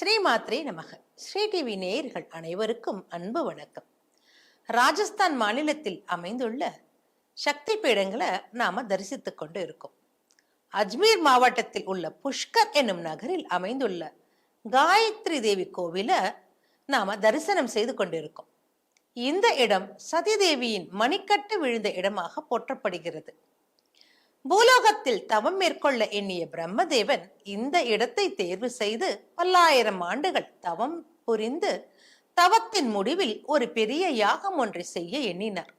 ஸ்ரீமாத்ரே நமக. ஸ்ரீ டிவி நேயர்கள் அனைவருக்கும் அன்பு வணக்கம். ராஜஸ்தான் மாநிலத்தில் அமைந்துள்ள சக்தி பீடங்களை நாம தரிசித்துக் கொண்டு இருக்கோம். அஜ்மீர் மாவட்டத்தில் உள்ள புஷ்கர் என்னும் நகரில் அமைந்துள்ள காயத்ரி தேவி கோவில நாம தரிசனம் செய்து கொண்டிருக்கோம். இந்த இடம் சதி தேவியின் மணிக்கட்டு விழுந்த இடமாக போற்றப்படுகிறது. பூலோகத்தில் தவம் மேற்கொள்ள எண்ணிய பிரம்மதேவன் இந்த இடத்தை தேர்வு செய்து பல்லாயிரம் ஆண்டுகள் தவம் புரிந்து தவத்தின் முடிவில் ஒரு பெரிய யாகம் ஒன்றை செய்ய எண்ணினார்.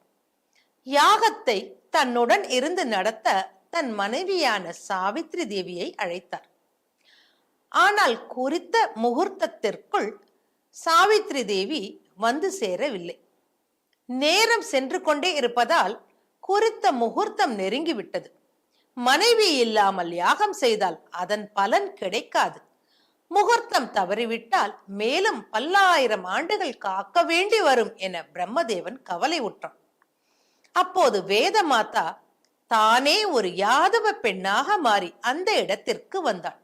யாகத்தை தன்னுடன் இருந்து நடத்த தன் மனைவியான சாவித்ரி தேவியை அழைத்தார். ஆனால் குறித்த முகூர்த்தத்திற்குள் சாவித்ரி தேவி வந்து சேரவில்லை. நேரம் சென்று கொண்டே இருப்பதால் குறித்த முகூர்த்தம் நெருங்கிவிட்டது. மனைவி இல்லாமல் யாகம் செய்தால் அதன் பலன் கிடைக்காது. முகூர்த்தம் தவறிவிட்டால் மேலும் பல்லாயிரம் ஆண்டுகள் காக்க வேண்டி வரும் என பிரம்மதேவன் கவலை உற்றான் அப்போது வேத மாதா தானே ஒரு யாதவ பெண்ணாக மாறி அந்த இடத்திற்கு வந்தாள்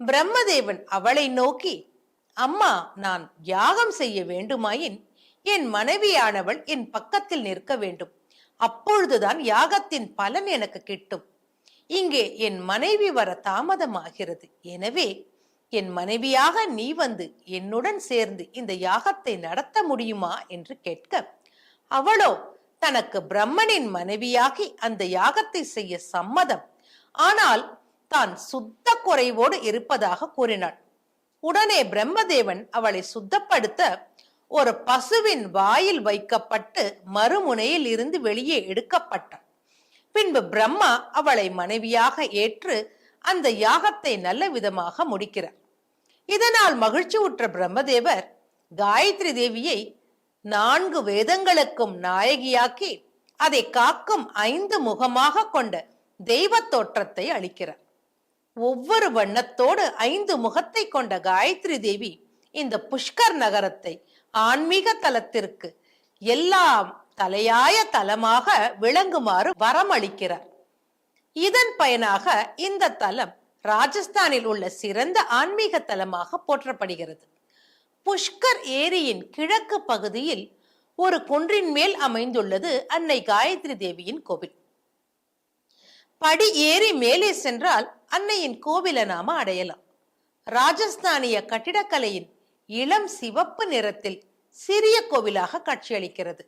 பிரம்மதேவன் அவளை நோக்கி அம்மா நான் யாகம் செய்ய வேண்டுமாயின் என் மனைவியானவள் என் பக்கத்தில் நிற்க வேண்டும். அப்பொழுதுதான் யாகத்தின் பலன் எனக்கு கிட்டும். இங்கே என் மனைவி வர தாமதமாகிறது. எனவே என் மனைவியாக நீ வந்து என்னுடன் சேர்ந்து இந்த யாகத்தை நடத்த முடியுமா என்று கேட்க அவளோ தனக்கு பிரம்மனின் மனைவியாகி அந்த யாகத்தை செய்ய சம்மதம். ஆனால் தான் சுத்த குறைவோடு இருப்பதாக கூறினாள். உடனே பிரம்மதேவன் அவளை சுத்தப்படுத்த ஒரு பசுவின் வாயில் வைக்கப்பட்டு மறுமுனையில் இருந்து வெளியே எடுக்கப்பட்டான். பின்பு பிரம்மா அவளை மனைவியாக ஏற்று அந்த யாகத்தை நல்ல விதமாக முடிக்கிறார். இதனால் மகிழ்ச்சி உற்ற பிரம்மதேவர் காயத்ரி தேவியை நான்கு வேதங்களுக்கும் நாயகியாக்கி அதை காக்கும் ஐந்து முகமாக கொண்ட தெய்வ தோற்றத்தை அளிக்கிறார். ஒவ்வொரு வண்ணத்தோடு ஐந்து முகத்தை கொண்ட காயத்ரி தேவி இந்த புஷ்கர் நகரத்தை ஆன்மீக தலத்திற்கு எல்லாம் தலையாய தலமாக விளங்குமாறு வரமளிக்கிறார். இதன் பயனாக இந்த தலம் ராஜஸ்தானில் உள்ள சிறந்த ஆன்மீக தலமாக போற்றப்படுகிறது. புஷ்கர் ஏரியின் கிழக்கு பகுதியில் ஒரு குன்றின் மேல் அமைந்துள்ளது அன்னை காயத்ரி தேவியின் கோவில். படி ஏறி மேலே சென்றால் அன்னையின் கோவிலை நாம அடையலாம். ராஜஸ்தானிய கட்டிடக்கலையின் இளம் சிவப்பு நிறத்தில் சிறிய கோவிலாக காட்சியளிக்கிறது.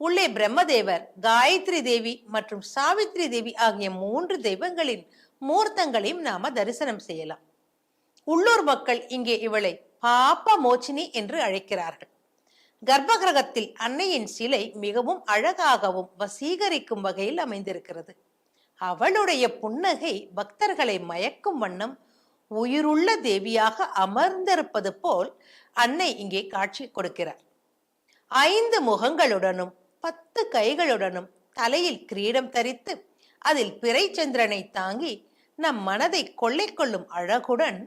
உள்ளே பிரம்மதேவர் காயத்ரி தேவி மற்றும் சாவித்ரி தேவி ஆகிய மூன்று தெய்வங்களின் மூர்த்தங்களையும் நாம தரிசனம் செய்யலாம். உள்ளூர் மக்கள் இங்கே இவளை பாப்ப மோச்சினி என்று அழைக்கிறார்கள். கர்ப்பகிரகத்தில் அன்னையின் சிலை மிகவும் அழகாகவும் வசீகரிக்கும் வகையில் அமைந்திருக்கிறது. அவளுடைய புன்னகை பக்தர்களை மயக்கும் வண்ணம் உயிருள்ள தேவியாக அமர்ந்திருப்பது போல் அன்னை இங்கே காட்சி கொடுக்கிறார். ஐந்து முகங்களுடனும் பத்து கைகளுடனும் தலையில் கிரீடம் தரித்து அதில் பிறைச்சந்திரனை தாங்கி நம் மனதை கொள்ளை கொள்ளும் அழகுடன்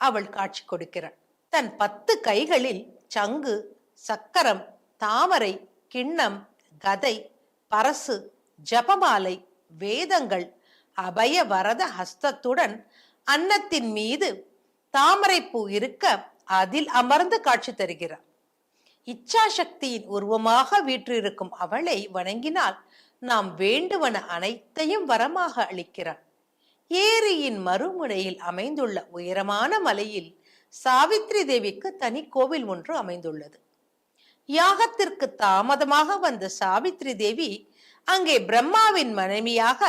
அவள் காட்சி கொடுக்கிறாள். தன் பத்து கைகளில் சங்கு சக்கரம் தாமரை கிண்ணம் கதை பரசு ஜபமாலை வேதங்கள் அபய வரத ஹஸ்தத்துடன் அன்னத்தின் மீது தாமரைப்பூ இருக்க அதில் அமர்ந்து காட்சி தருகிறார் இச்சாசக்தியின் உருவமாக வீற்றிருக்கும் அவளை வணங்கினால் நாம் வேண்டுவன அனைத்தையும் வரமாக அளிக்கிறாள் ஏரியின் மறுமுனையில் அமைந்துள்ள உயரமான மலையில் சாவித்ரி தேவிக்கு தனி கோவில் ஒன்று அமைந்துள்ளது. யாகத்திற்கு தாமதமாக வந்த சாவித்ரி தேவி அங்கே பிரம்மாவின் மனைவியாக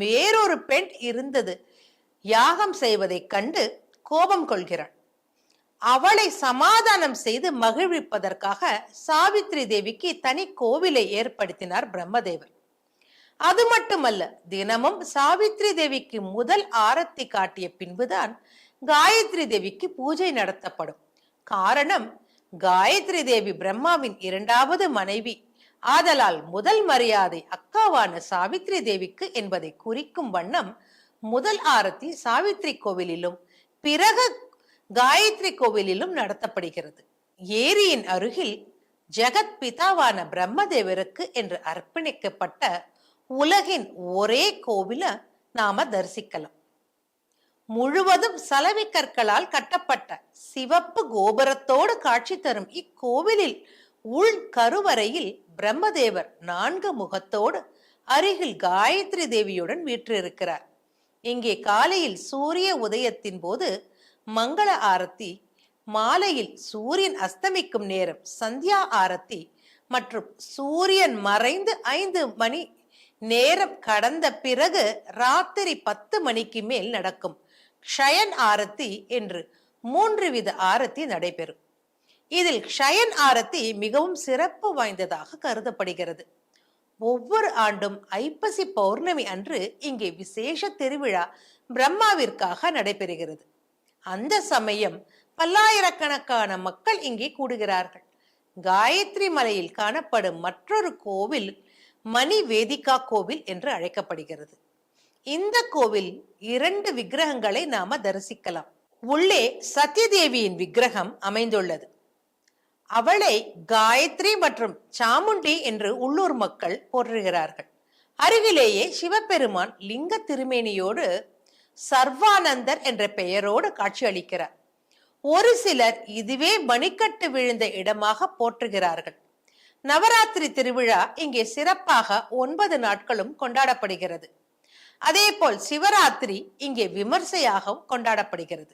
வேறொரு பெண் இருந்தது. யாகம் செய்வதைக் கண்டு கோபம் கொள்கிறாள். அவளை சமாதானம் செய்து மகிழ்விப்பதற்காக சாவித்ரி தேவிக்கு தனி கோவிலை ஏற்படுத்தினார் பிரம்மதேவர். அது மட்டுமல்ல தினமும் சாவித்ரி தேவிக்கு முதல் ஆரத்தி காட்டிய பின்புதான் காயத்ரி தேவிக்கு பூஜை நடத்தப்படும். காரணம் காயத்ரி தேவி பிரம்மாவின் இரண்டாவது மனைவி. ஆதலால் முதல் மரியாதை அக்காவான சாவித்ரி தேவிக்கு என்பதை குறிக்கும் வண்ணம் முதல் ஆரத்தி சாவித்ரி கோவிலிலும் பிறகு காயத்ரி கோவிலிலும் நடத்தப்படுகிறது. ஏரியின் அருகில் ஜெகத் பிதாவான பிரம்மதேவருக்கு என்று அர்ப்பணிக்கப்பட்ட உலகின் ஒரே கோவில நாம தரிசிக்கலாம். முழுவதும் சலவை கற்களால் கட்டப்பட்ட சிவப்பு கோபுரத்தோடு காட்சி தரும் இக்கோவிலில் உள் கருவறையில் பிரம்மதேவர் நான்கு முகத்தோடு அருகில் காயத்ரி தேவியுடன் வீற்றிருக்கிறார். இங்கே காலையில் சூரிய உதயத்தின் போது மங்கள ஆரத்தி மாலையில் சூரியன் அஸ்தமிக்கும் நேரம் சந்தியா ஆரத்தி மற்றும் சூரியன் மறைந்து ஐந்து மணி நேரம் கடந்த பிறகு ராத்திரி பத்து மணிக்கு மேல் நடக்கும் க்ஷயன் ஆரத்தி என்று மூன்று வித ஆரத்தி நடைபெறும். இதில் க்ஷயன் ஆரத்தி மிகவும் சிறப்பு வாய்ந்ததாக கருதப்படுகிறது. ஒவ்வொரு ஆண்டும் ஐப்பசி பௌர்ணமி அன்று இங்கே விசேஷ திருவிழா பிரம்மாவிற்காக நடைபெறுகிறது. அந்த சமயம் பல்லாயிரக்கணக்கான மக்கள் இங்கே கூடுகிறார்கள். காயத்ரி மலையில் காணப்படும் மற்றொரு கோவில் மணி வேதிகா கோவில் என்று அழைக்கப்படுகிறது. இந்த கோவில் இரண்டு விக்கிரகங்களை நாம தரிசிக்கலாம். உள்ளே சத்யதேவியின் விக்கிரகம் அமைந்துள்ளது. அவளை காயத்ரி மற்றும் சாமுண்டி என்று உள்ளூர் மக்கள் போற்றுகிறார்கள். அருகிலேயே சிவபெருமான் லிங்க திருமேனியோடு சர்வானந்தர் என்ற பெயரோடு காட்சியளிக்கிறார். ஒரு சிலர் இதுவே மணிக்கட்டு விழுந்த இடமாக போற்றுகிறார்கள். நவராத்திரி திருவிழா இங்கே சிறப்பாக ஒன்பது நாட்களும் கொண்டாடப்படுகிறது. அதேபோல் சிவராத்திரி இங்கே விமர்சையாகவும் கொண்டாடப்படுகிறது.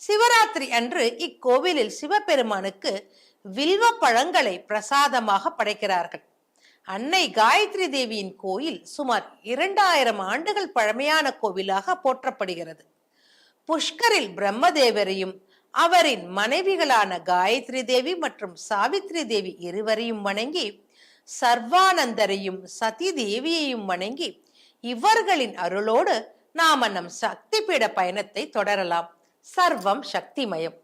சிவராத்திரி அன்று இக்கோவிலில் சிவபெருமானுக்கு வில்வ பழங்களை பிரசாதமாக படைக்கிறார்கள். அன்னை காயத்ரி தேவியின் கோயில் சுமார் இரண்டாயிரம் ஆண்டுகள் பழமையான கோவிலாக போற்றப்படுகிறது. புஷ்கரில் பிரம்மதேவரையும் அவரின் மனைவிகளான காயத்ரி தேவி மற்றும் சாவித்ரி தேவி இருவரையும் வணங்கி சர்வானந்தரையும் சதி தேவியையும் வணங்கி இவர்களின் அருளோடு நாம நம் சக்தி பீட பயணத்தை தொடரலாம். சர்வம் சக்திமயம்.